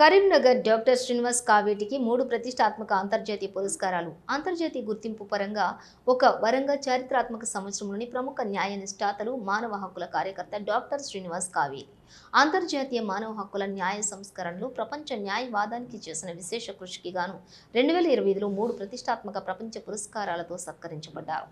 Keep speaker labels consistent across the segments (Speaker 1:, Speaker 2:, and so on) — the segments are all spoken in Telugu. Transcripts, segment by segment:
Speaker 1: కరీంనగర్ డాక్టర్ శ్రీనివాస్ కావేటికి మూడు ప్రతిష్టాత్మక అంతర్జాతీయ పురస్కారాలు. అంతర్జాతీయ గుర్తింపు పరంగా ఒక వరంగా చారిత్రాత్మక సంవత్సరంలోని ప్రముఖ న్యాయ నిష్ఠాతలు మానవ హక్కుల కార్యకర్త డాక్టర్ శ్రీనివాస్ కావేటి అంతర్జాతీయ మానవ హక్కుల న్యాయ సంస్కరణలు ప్రపంచ న్యాయవాదానికి చేసిన విశేష కృషికి గాను రెండు వేల ఇరవై ఐదులో మూడు ప్రతిష్టాత్మక ప్రపంచ పురస్కారాలతో సత్కరించబడ్డారు.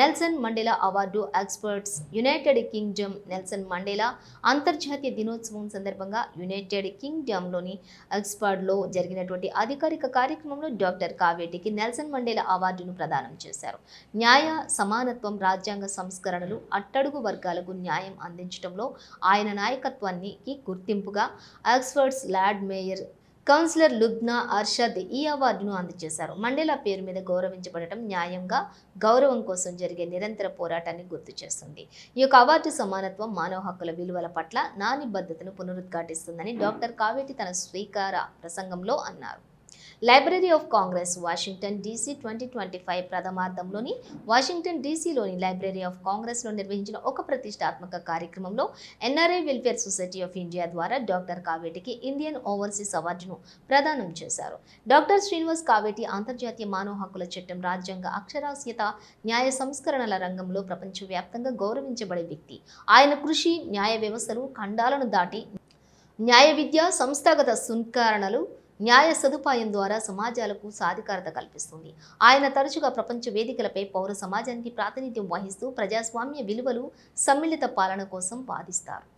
Speaker 1: Nelson Mandela award experts United Kingdom Nelson Mandela అంతర్జాతీయ దినోత్సవం సందర్భంగా యునైటెడ్ కింగ్డమ్లోని ఎక్స్పర్ట్లో జరిగినటువంటి అధికారిక కార్యక్రమంలో డాక్టర్ కావేటికి నెల్సన్ మండేలా అవార్డును ప్రదానం చేశారు. న్యాయ సమానత్వం రాజ్యాంగ సంస్కరణలు అట్టడుగు వర్గాలకు న్యాయం అందించడంలో ఆయన నాయకత్వం నాయకత్వానికి గుర్తింపుగా Oxford's lord mayor councillor Lubna Arshad ఈ అవార్డును అందజేశారు. మండేలా పేరు మీద గౌరవించబడటం న్యాయంగా గౌరవం కోసం జరిగే నిరంతర పోరాటాన్ని గుర్తు చేస్తుంది. ఈ యొక్క అవార్డు సమానత్వం మానవ హక్కుల విలువల పట్ల నానిబద్ధతను పునరుద్ఘాటిస్తుందని డాక్టర్ కావేటి తన స్వీకార ప్రసంగంలో అన్నారు. Library of Congress Washington DC twenty twenty five ప్రథమార్థంలోని Washington డీసీలోని లైబ్రరీ ఆఫ్ కాంగ్రెస్లో నిర్వహించిన ఒక ప్రతిష్టాత్మక కార్యక్రమంలో NRI welfare society of India ద్వారా డాక్టర్ కావేటికి ఇండియన్ ఓవర్సీస్ అవార్డును ప్రదానం చేశారు. డాక్టర్ శ్రీనివాస్ కావేటి అంతర్జాతీయ మానవ హక్కుల చట్టం రాజ్యాంగ అక్షరాస్యత న్యాయ సంస్కరణల రంగంలో ప్రపంచవ్యాప్తంగా గౌరవించబడే వ్యక్తి. ఆయన కృషి న్యాయ వ్యవస్థలు ఖండాలను దాటి న్యాయ విద్య సంస్థాగత సంస్కరణలు న్యాయ సదుపాయం ద్వారా సమాజాలకు సాధికారత కల్పిస్తుంది. ఆయన తరచుగా ప్రపంచ వేదికలపై పౌర సమాజానికి ప్రాతినిధ్యం వహిస్తూ ప్రజాస్వామ్య విలువలు సమ్మిళిత పాలన కోసం వాదిస్తారు.